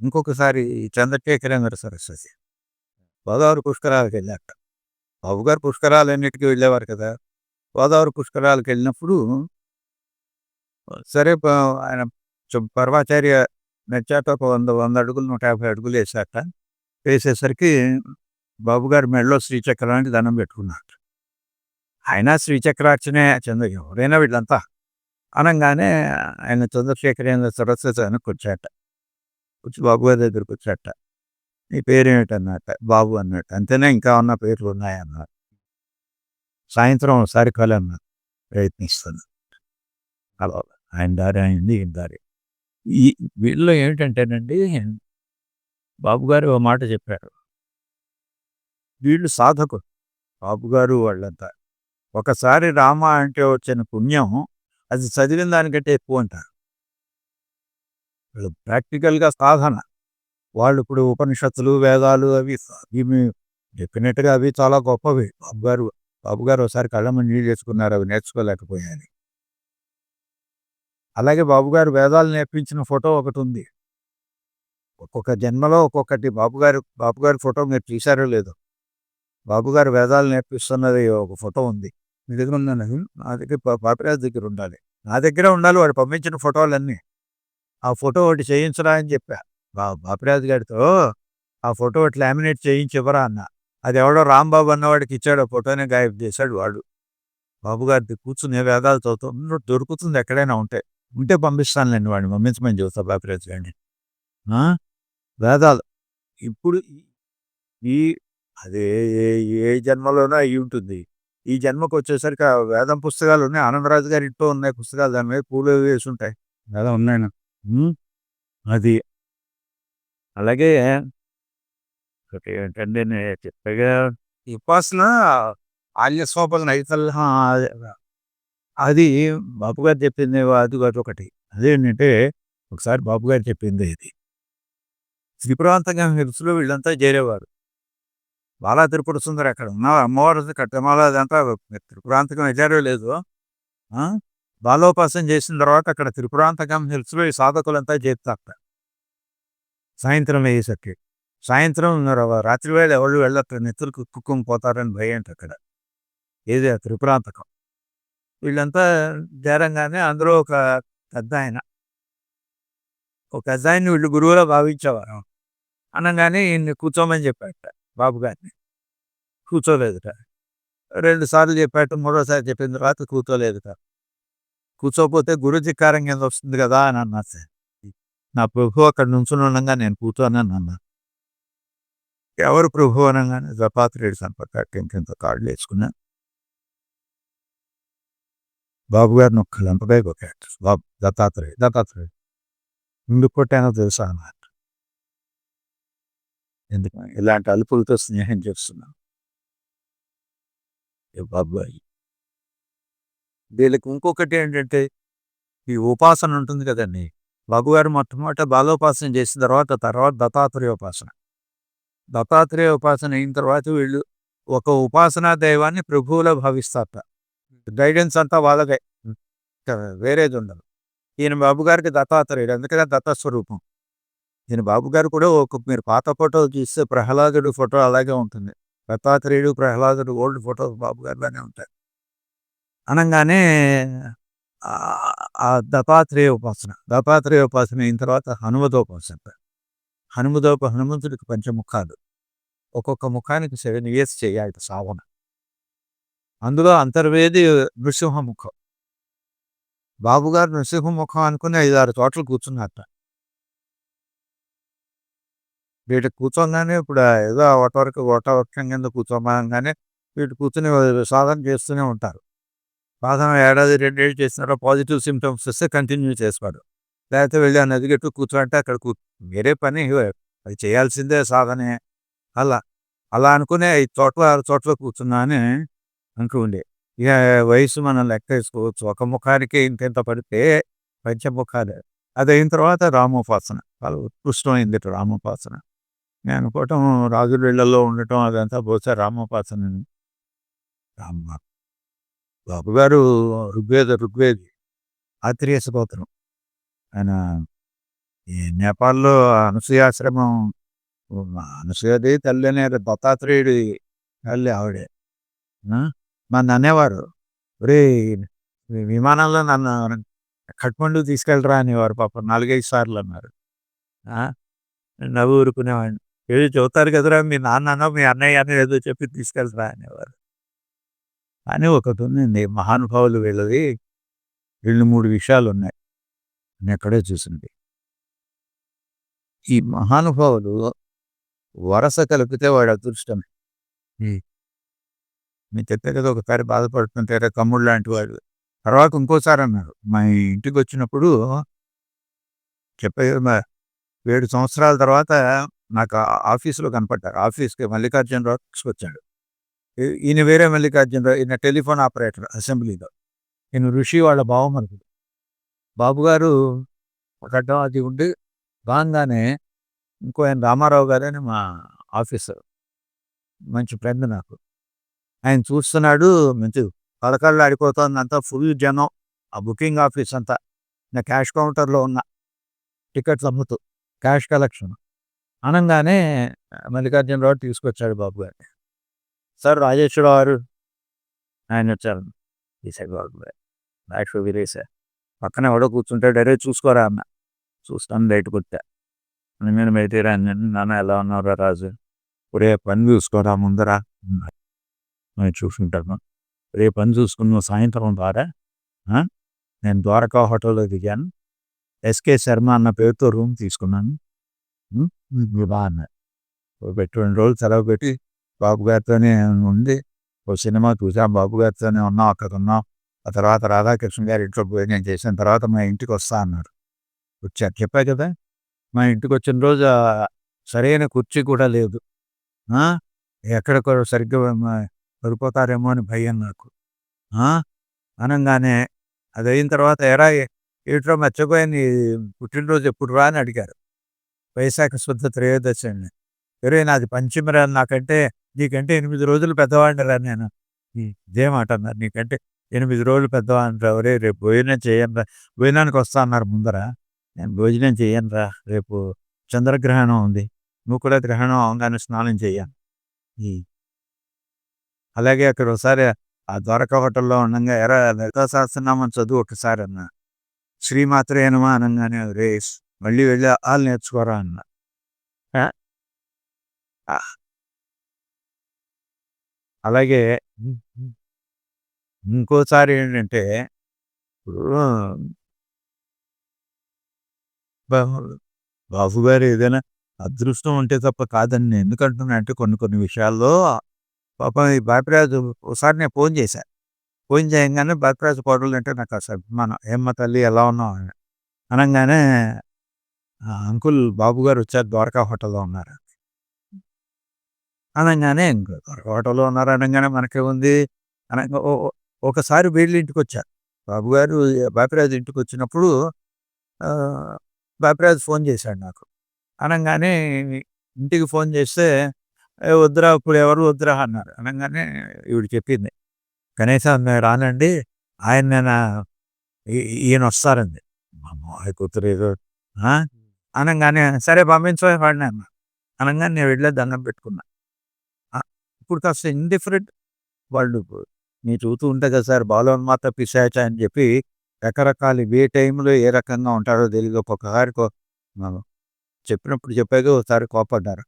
ఇంకొకసారి చంద్రశేఖరేంద్ర సరస్వతి గోదావరి పుష్కరాలకు వెళ్ళాక బాబు గారు పుష్కరాలన్నిటికీ వెళ్ళేవారు కదా! గోదావరి పుష్కరాలకు వెళ్ళినప్పుడు సరే ఆయన పర్వాచార్య నచ్చాట ఒక వంద వంద అడుగులు నూట యాభై అడుగులు వేసాట వేసేసరికి బాబు గారు మెడలో శ్రీచక్రానికి దండం పెట్టుకున్నాడు ఆయన శ్రీచక్రార్చనే చంద్ర ఎవరైనా వీళ్ళంతా అనగానే ఆయన చంద్రశేఖరేంద్ర సరస్వతి అనుకొచ్చాట వచ్చాట వచ్చి బాబు గారి దగ్గరికి వచ్చాట. నీ పేరేమిటన్నట్ట బాబు అన్నట్టు అంతేనే? ఇంకా ఉన్న పేర్లు ఉన్నాయన్నారు. సాయంత్రం ఒకసారి కలన్నారు ప్రయత్నిస్తున్నా. అలా ఆయన దారి అయింది ఈయన దారి. ఈ వీళ్ళు ఏమిటంటేనండి బాబు గారు ఓ మాట చెప్పారు. వీళ్ళు సాధకులు. బాబు గారు వాళ్ళంతా. ఒకసారి రామ అంటే వచ్చిన పుణ్యం అది చదివిన దానికంటే ఎక్కువ అంటారు. వీళ్ళు ప్రాక్టికల్గా సాధన. వాళ్ళు ఇప్పుడు ఉపనిషత్తులు వేదాలు అవి ఇవి డెఫినెట్గా అవి చాలా గొప్పవి. బాబు గారు బాబు గారు ఒకసారి కళ్ళమ్మ నీళ్ళు చేసుకున్నారు అవి నేర్చుకోలేకపోయాను అలాగే బాబు గారు వేదాలు నేర్పించిన ఫోటో ఒకటి ఉంది. ఒక్కొక్క జన్మలో ఒక్కొక్కటి. బాబు గారు బాబు గారి ఫోటో మీరు తీశారో లేదో. బాబు గారు వేదాలు నేర్పిస్తున్నది ఒక ఫోటో ఉంది. మీ దగ్గర ఉందండి నా దగ్గర పా- పాపిరాజు దగ్గర ఉండాలి. నా దగ్గర ఉండాలి. వాడు పంపించిన ఫోటోలన్నీ. ఆ ఫోటో ఒకటి చేయించరా అని చెప్పా. బా బాపిరాజు గారితో ఆ ఫోటో ఒకటి లామినేట్ చేయించి ఇవ్వరా అన్న. అది ఎవడో రాంబాబు అన్నవాడికి ఇచ్చాడు ఆ ఫోటోనే గాయబ్ చేశాడు వాడు. బాబు గారి కూర్చుని వేదాలు చదువుతూ దొరుకుతుంది ఎక్కడైనా ఉంటే. ఉంటే పంపిస్తానులేండి వాడిని పంపించమని చెబుతా బాపిరాజు గారిని. వేదాలు. ఇప్పుడు ఈ- అదే ఏ ఏ జన్మలోనో అయి ఉంటుంది. ఈ జన్మకు వచ్చేసరికి ఆ వేదం పుస్తకాలు ఉన్నాయి. ఆనందరాజు గారి ఇంట్లో ఉన్నాయి పుస్తకాలు దాని మీద పూలు వేసి ఉంటాయి. వేదం ఉన్నాయి అది. అలాగే ఒకటి ఏంటంటే నేను చెప్పగా ఈ ఉపాసన ఆల్య స్వపల నైతల్ అది బాబు గారు చెప్పింది అది ఒకటి. అదేంటంటే ఒకసారి బాబు గారు చెప్పింది ఇది. త్రిపురాంతంగా హిల్స్లో వీళ్ళంతా చేరేవారు. బాలా త్రిపుర సుందరి అక్కడ ఉన్న అమ్మవారు కట్టమాల అదంతా త్రిపురాంతకం వెళ్ళారో లేదు బాలోపాసన చేసిన తర్వాత అక్కడ త్రిపురాంతకం హిల్స్లో ఈ సాధకులంతా చేస్తారు సాయంత్రం అయ్యేసరికి. సాయంత్రం రాత్రి వేళ ఎవరు వెళ్ళక నెత్తులు కుక్కుని పోతారని భయం అక్కడ? ఏది ఆ త్రిపురాంతకం? వీళ్ళంతా చేరంగానే అందులో ఒక పెద్ద ఆయన. ఒక పెద్ద ఆయన్ని వీళ్ళు గురువులో భావించేవారు. అనగానే ఈయన్ని కూర్చోమని చెప్పాట బాబు గారిని. కూర్చోలేదుట. రెండు సార్లు చెప్పాట మూడోసారి చెప్పిన తర్వాత కూర్చోలేదుట. కూర్చోపోతే కారం కింద వస్తుంది కదా అని అన్నా సార్. నా ప్రభు అక్కడ నుంచుని ఉండగా నేను కూర్చోనని అన్నా. ఎవరు ప్రభు అనగానే జపాత్రేడు సంపర్కం కింద కార్డులు వేసుకున్నా. బాబు గారిని ఒక్క లంపకాయ కొట్టాడు. బాబు దత్తాత్రేయుడు దత్తాత్రేయుడు. ఎందుకు కొట్టానో తెలుసా అన్నారు ఎందుకు? ఇలాంటి అలుపులతో స్నేహం చేస్తున్నాను ఏ బాబాయ్ వీళ్ళకి ఇంకొకటి ఏంటంటే ఈ ఉపాసన ఉంటుంది కదండి. బాబు మొట్టమొదట బాలోపాసన చేసిన తర్వాత తర్వాత దత్తాత్రేయ ఉపాసన దత్తాత్రేయ ఉపాసన అయిన తర్వాత వీళ్ళు ఒక ఉపాసనా దైవాన్ని ప్రభువులో భావిస్తారట. గైడెన్స్ అంతా వాళ్ళదే. వేరేది ఉండదు. ఈయన బాబు గారికి దత్తాత్రేయుడు అందుకనే దత్తస్వరూపం. ఈయన బాబు గారు కూడా ఒక మీరు పాత ఫోటో చూస్తే ప్రహ్లాదుడు ఫోటో అలాగే ఉంటుంది. దత్తాత్రేయుడు ప్రహ్లాదుడు ఓల్డ్ ఫోటో బాబు గారిలోనే ఉంటాయి. అనగానే ఆ- దత్తాత్రేయ ఉపాసన దత్తాత్రేయ ఉపాసన అయిన తర్వాత హనుమదోపాసన హనుమదోప హనుమంతుడికి పంచముఖాలు. ఒక్కొక్క ముఖానికి సెవెన్ ఇయర్స్ చేయాలి సావన. అందులో అంతర్వేది నృసింహముఖం. బాబుగారు నృసింహ నృసింహముఖం అనుకుని ఐదారు చోట్ల కూర్చున్నారట. వీటి కూర్చోగానే ఇప్పుడు ఏదో ఒకటి వరకు ఒకట వృక్షం కింద కూర్చోమనగానే వీటి కూర్చుని సాధన చేస్తూనే ఉంటారు. బాగా ఏడాది రెండేళ్ళు చేసినారో పాజిటివ్ సిమ్టమ్స్ వస్తే కంటిన్యూ చేస్తారు లేకపోతే వెళ్ళి ఆ నది గట్టు కూర్చోంటే అక్కడ కూ వేరే పని అది చేయాల్సిందే సాధనే అలా అలా అనుకునే ఐదు చోట్ల ఆరు చోట్ల కూర్చున్నా అంటూ ఉండే. ఇక వయసు మనం లెక్క వేసుకోవచ్చు. ఒక ముఖానికి ఇంత పడితే పంచముఖాలు. అది అయిన తర్వాత రామోపాసన. చాలా ఉత్కృష్టమైంది రామోపాసన. నేను అనుకోవటం రాజుల ఇళ్ళలో ఉండటం అదంతా బహుశా రామోపాసన రామ బాబుగారు ఋగ్వేద ఋగ్వేది ఆత్రేయ స్తోత్రం ఆయన ఈ నేపాల్‌లో అనసూయాశ్రమం అనసూయది తల్లనే దత్తాత్రేయుడి తల్లి ఆవిడే. మా మరి నన్నేవారు. విమానంలో నన్ను కఠ్మండు తీసుకెళ్ళరా" అనేవారు పాపం 4, 5 సార్లు అన్నారు. నవ్వు ఊరుకునేవాడిని. "ఏదో చెబుతారు కదరా! మీ నాన్న మీ అన్నయ్య అన్నయ్యనో ఏదో చెప్పి తీసుకెళ్ళరా" అనేవారు. కానీ ఒకటుందండి మహానుభావులు వీళ్ళది రెండు మూడు విషయాలు ఉన్నాయి నేను ఎక్కడే చూసింది. ఈ మహానుభావులు వరస కలిపితే వాడు అదృష్టమే. మీ మీకు కదా! ఒకసారి బాధపడుతుంటే కమ్ముడు లాంటి వాడు." తర్వాత ఇంకోసారి అన్నారు. మా ఇంటికి వచ్చినప్పుడు చెప్పే ఏడు సంవత్సరాల తర్వాత నాకు ఆ కనపడ్డారు. ఆఫీస్‌కి మల్లికార్జునరావు వచ్చాడు ఈయన వేరే మల్లికార్జునరావు. ఈయన టెలిఫోన్ ఆపరేటర్ అసెంబ్లీలో. ఈయన ఋషి వాళ్ళ బావమరిది. బాబుగారు గడ్డం అది ఉండి బాగానే ఇంకో ఆయన రామారావు గారని మా ఆఫీసర్. మంచి ఫ్రెండ్ నాకు. ఆయన చూస్తున్నాడు మంచి కళకళలాడిపోతోంది అంతా ఫుల్ జనం. ఆ బుకింగ్ ఆఫీస్ అంతా. నా క్యాష్ కౌంటర్‌లో ఉన్న టికెట్లు అమ్ముతూ. Cash collection. అనంగానే మల్లికార్జునరావు తీసుకొచ్చాడు బాబుగారిని. "సార్ రాజేశ్వర గారు" ఆయన వచ్చారు బాబుగారు. బ్యాగ్స్ విరేశా. పక్కన ఎవడో కూర్చుంటాడు. "అరే చూసుకోరా" అన్న చూస్తాను బయటకు వచ్చా నేను మెయితేరా" "నాన్న ఎలా ఉన్నారా రాజు?" ఒరే పని చూసుకోరా ముందరా నేను చూసుకుంటాను. రే పని చూసుకున్న సాయంత్రం ద్వారా నేను ద్వారకా హోటల్‌లో దిగాను. ఎస్‌కే శర్మ అన్న పేరుతో రూమ్ తీసుకున్నాను. బాగా నువ్వు పెట్టి రెండు రోజులు సెలవు పెట్టి బాబుగారితోనే ఉండి ఓ సినిమా చూసాం. బాబుగారితోనే ఉన్నాం. అక్కడ ఉన్నాం. ఆ తర్వాత రాధాకృష్ణ గారి ఇంట్లో భోజనం చేసిన తర్వాత మా ఇంటికి వస్తా అన్నారు. వచ్చారు. చెప్పా కదా! మా ఇంటికి వచ్చిన రోజు సరైన కుర్చీ కూడా లేదు. ఎక్కడ ఎక్కడికో సరిగ్గా పడిపోతారేమో అని భయం నాకు. అనగానే అది అయిన తర్వాత ఎరా ఏట్రా మర్చిపోయాను పుట్టినరోజు ఎప్పుడు రా అని అడిగారు. వైశాఖ శుద్ధ త్రయోదశి అండి. "ఒరేయ్ నాది పంచమిరా నాకంటే నీకంటే ఎనిమిది రోజులు పెద్దవాడినిరా నేను." ఇదేమాట ఇదే మాట అన్నారు. "నీకంటే ఎనిమిది రోజులు పెద్దవాడినిరా. ఒరే రేపు భోజనం చెయ్యనురా." భోజనానికి వస్తా అన్నారు ముందర. నేను భోజనం చేయనురా రేపు చంద్రగ్రహణం ఉంది. నువ్వు కూడా గ్రహణం అవగానే స్నానం చేయను అలాగే అక్కడ ఒకసారి ఆ ద్వారకా హోటల్‌లో ఉండగా ఎరా లలితా సహస్రనామం చదువు ఒకసారి" అన్నా. శ్రీమాత్రే అనగానే అనంగానే మళ్ళీ వెళ్ళి ఆలు నేర్చుకోరా" అన్న అలాగే ఇంకోసారి ఏంటంటే ఇప్పుడు బాబు బాబుగారు ఏదైనా అదృష్టం ఉంటే తప్ప కాదని నేను ఎందుకంటున్నా అంటే కొన్ని కొన్ని విషయాల్లో పాపం ఈ బాపిరాజు ఒకసారి నేను ఫోన్ చేశాను ఫోన్ చేయగానే బాపిరాజు అంటే నాకు అసలు అభిమానం. "ఏమ్మా తల్లి ఎలా ఉన్నావు?" అనగానే అంకుల్ బాబు అంకుల్ బాబుగారు వచ్చారు ద్వారకా హోటల్‌లో ఉన్నారు. అనంగానే హోటల్‌లో ఉన్నారు అనంగానే మనకేముంది అనంగా ఓ ఓ ఒకసారి వీళ్ళ ఇంటికొచ్చారు. బాబుగారు బాపిరాజు ఇంటికొచ్చినప్పుడు ఆహ్, బాపిరాజు ఫోన్ చేశాడు నాకు. అనంగానే ఇంటికి ఫోన్ చేస్తే "ఏ వద్దురా ఇప్పుడు ఎవరు వద్దురా" అన్నారు. అనంగానే ఈవిడ చెప్పింది. "కనీసం రానండి. ఆయన నేను ఈ ఈయనొస్తారంది." మా మావయ్య కూతురు ఏదో! అనంగానే "సరే పంపించవే వాడిని" అన్నా. అనంగానే నేను వెళ్ళి దండం పెట్టుకున్నా. ఇప్పుడు కాస్త ఇండిఫరెంట్ వాళ్ళు మీరు చూస్తూ ఉంటే కదా సార్ బాలోన్మాత పిశాచ అని చెప్పి రకరకాలు ఏ టైంలో ఏ రకంగా ఉంటారో తెలియదు ఒక్కొక్కసారి కొ చెప్పినప్పుడు చెప్పాక ఒకసారి కోపడ్డారు.